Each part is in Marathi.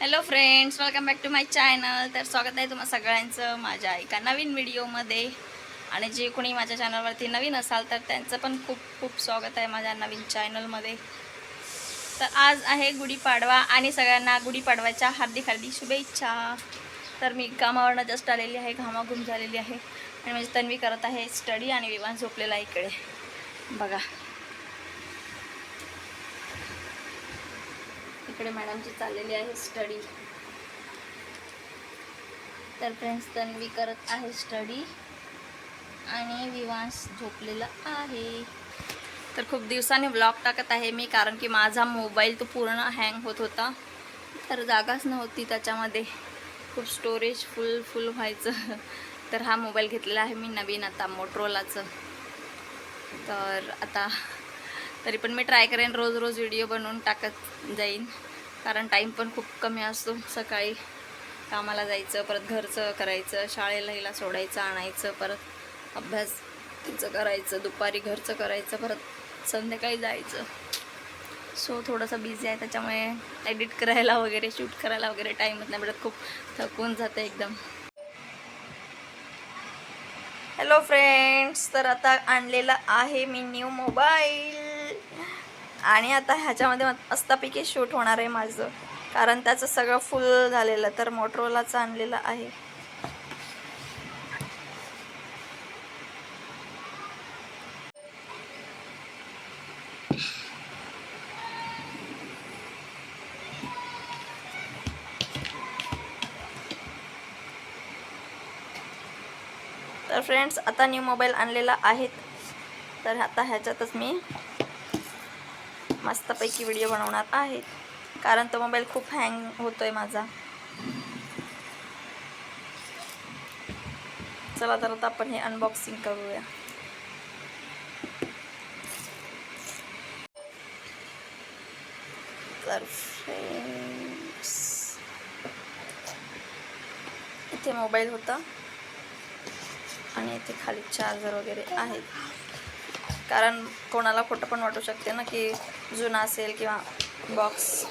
Hello friends welcome back to my channel तर स्वागत आहे तुम्हाला सगळ्यांचं माझ्या एका नवीन व्हिडिओमध्ये. आणि जे कोणी माझ्या चॅनलवरती नवीन असाल तर त्यांचं पण खूप खूप स्वागत आहे माझ्या नवीन चॅनलमध्ये तर आज आहे गुढीपाडवा आणि सगळ्यांना गुढीपाडव्याच्या हार्दिक हार्दिक शुभेच्छा. तर मी कामावरनं जस्ट आलेली आहे घामाघूम झालेली आहे. आणि म्हणजे तन्वी करत आहे स्टडी आणि विमान झोपलेला आहे इकडे. बघा. इकडे मॅडमची चाललेली आहे स्टडी. तर फ्रेंड्स तन्वी करत आहे स्टडी. आणि विवांश झोपलेला आहे. तर खूप दिवसांनी ब्लॉग टाकत आहे मी कारण की माझा मोबाईल तो पूर्ण हँग होत होता. तर जागाच नव्हती त्याच्यामध्ये. खूप स्टोरेज फुल फुल व्हायचं. तर हा मोबाईल घेतलेला आहे मी नवीन आता मोटरोलाचं तर आता तरी पण मी ट्राय करेन रोज रोज व्हिडिओ बनवून टाकत जाईन. कारण टाईम पण खूप कमी असतो. सकाळी कामाला जायचं परत घरचं करायचं शाळेला हिला सोडायचं आणायचं परत अभ्यास तिचं करायचं दुपारी घरचं करायचं परत संध्याकाळी जायचं. सो थोडंसं बिझी आहे. त्याच्यामुळे एडिट करायला वगैरे शूट करायला वगैरे टाईमच नाही. भेटत खूप थकून जातं एकदम. हॅलो फ्रेंड्स तर आता आणलेला आहे मी न्यू मोबाईल आणि आता ह्याच्यामध्ये मस्तपैकी शूट होणार आहे माझं. कारण त्याचं सगळं फुल झालेलं तर मोटरोलाचं आणलेलं आहे. तर फ्रेंड्स आता न्यू मोबाईल आणलेला आहे तर आता ह्याच्यातच मी मस्तपैकी व्हिडिओ बनवणार आहे कारण तो मोबाईल खूप हँग होतो आहे माझा. चला तर आता आपण हे अनबॉक्सिंग करूया. तर इथे मोबाईल होता. आणि इथे खाली चार्जर वगैरे आहेत. कारण कोणाला खोटं पण वाटू शकते ना की जुना असेल किंवा बॉक्स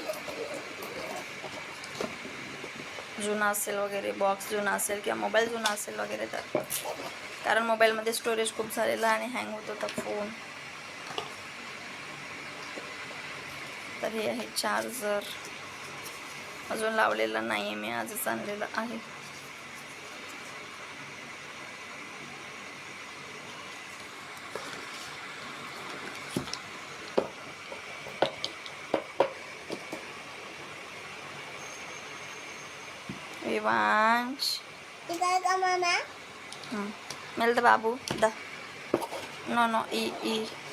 जुना असेल वगैरे बॉक्स जुना असेल किंवा मोबाईल जुना असेल वगैरे तर. कारण मोबाईलमध्ये स्टोरेज खूप झालेलं आणि हँग होत होता फोन तर हे आहे चार्जर अजून लावलेलं नाही आहे मी आजच आणलेलं आहे.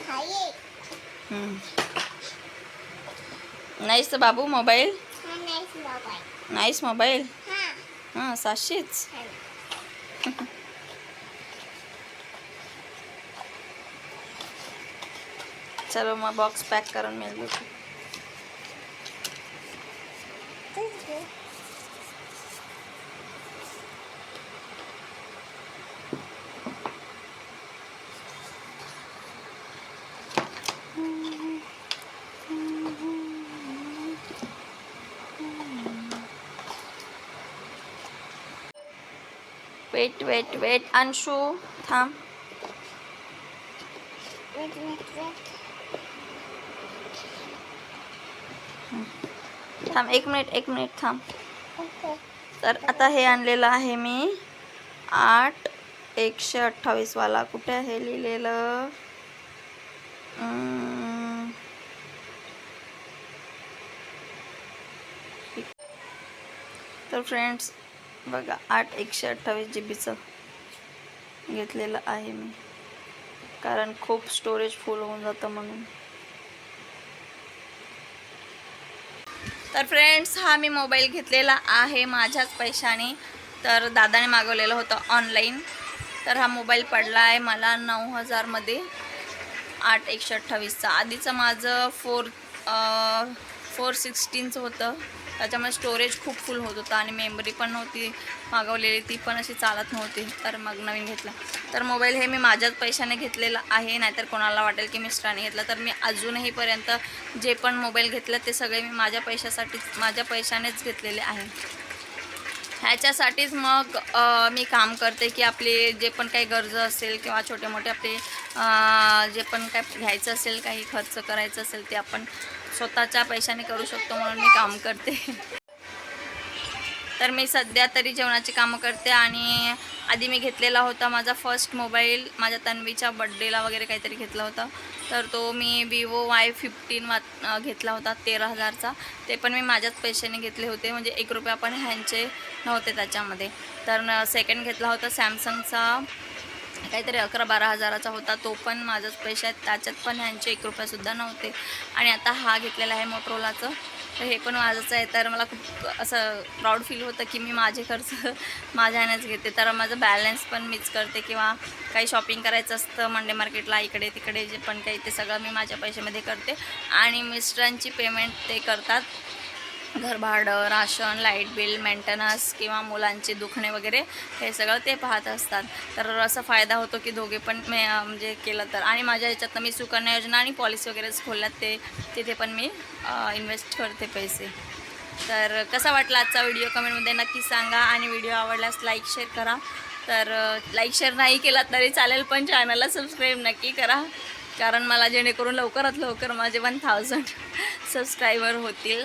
Hayi. Hmm. नाईस बाबू mobile Ha, nice babay. Nice mobile Ha. हां सातशेच Ha. चलो मग बॉक्स पॅक करून मिळेल Wait wait wait Anshu थांब. थांब एक मिनिट एक मिनिट थांब. तर आता हे आणलेलं आहे मी. आठ एकशे अठ्ठावीसवाला कुठे आहे लिहिलेलं? तर फ्रेंड्स बघा आठ एकशे अठ्ठावीस जी बीचं घेतलेलं आहे मी. कारण खूप स्टोरेज फुल होऊन जातं म्हणून. तर फ्रेंड्स हा मी मोबाईल घेतलेला आहे माझ्याच पैशाने. तर दादाने मागवलेलं होतं ऑनलाईन तर हा मोबाईल पडला आहे मला नऊ हजारमध्ये आठ एकशे अठ्ठावीसचा आधीचं माझं फोर फोर सिक्स्टीनचं होतं. त्याच्यामुळे स्टोरेज खूप फुल होत होता आणि मेमरी पण नव्हती मागवलेली ती पण अशी चालत नव्हती. तर मग नवीन घेतला. तर मोबाईल हे मी माझ्याच पैशाने घेतलेला आहे नाहीतर कोणाला वाटेल की मिस्टराने घेतला. तर मी अजूनहीपर्यंत जे पण मोबाईल घेतलं ते सगळे मी माझ्या पैशासाठीच माझ्या पैशानेच घेतलेले आहे. ह्याच्यासाठीच मग मी काम करते की आपले जे पण काही गरज असेल किंवा छोटे मोठे आपले जे पण काय घ्यायचं असेल काही खर्च करायचं असेल ते आपण स्वतःच्या पैशाने करू शकतो म्हणून मी काम करते. तर मी सध्या तरी जेवणाची कामं करते आणि आधी मी घेतलेला होता माझा फर्स्ट मोबाईल माझ्या तन्वीच्या बड्डेला वगैरे काहीतरी घेतला होता. तर तो मी विवो वाय फिफ्टीन वा घेतला होता तेरा हजारचा. ते पण मी माझ्याच पैशाने घेतले होते म्हणजे एक रुपया पण ह्यांचे नव्हते त्याच्यामध्ये. तर सेकंड घेतला होता सॅमसंगचा. काहीतरी अकरा बारा हजाराचा होता तो पण माझ्याच आहेत. त्याच्यात पण ह्यांचे एक रुपयासुद्धा नव्हते. आणि आता हा घेतलेला आहे मोटरोलाचं तर हे पण माझंच आहे. तर मला खूप असं प्राऊड फील होतं की मी माझे खर्च माझ्या ह्यानेच घेते. तर माझं बॅलन्स पण मीच करते किंवा काही शॉपिंग करायचं असतं मंडे मार्केटला इकडे तिकडे जे पण काही ते सगळं मी माझ्या पैशामध्ये करते. आणि मिस्टरांची पेमेंट ते करतात. घर भाडं राशन लाइट बिल मेंटेनन्स किंवा मुलांचे दुखणे वगैरे हे सगळं ते पाहत असतात. तर असा फायदा होतो की दोघे पण मे म्हणजे केलं तर. आणि माझ्या ह्याच्यातनं मी सुकन्या योजना आणि पॉलिसी वगैरेच खोलल्यात ते तिथे पण मी इन्व्हेस्ट करते पैसे. तर कसा वाटला आजचा व्हिडिओ कमेंटमध्ये नक्की सांगा. आणि व्हिडिओ आवडल्यास लाईक शेअर करा. तर लाईक शेअर नाही केला तरी चालेल पण चॅनलला सबस्क्राईब नक्की करा. कारण मला जेणेकरून लवकरात लवकर माझे वन थाउजंड सबस्क्रायबर होतील.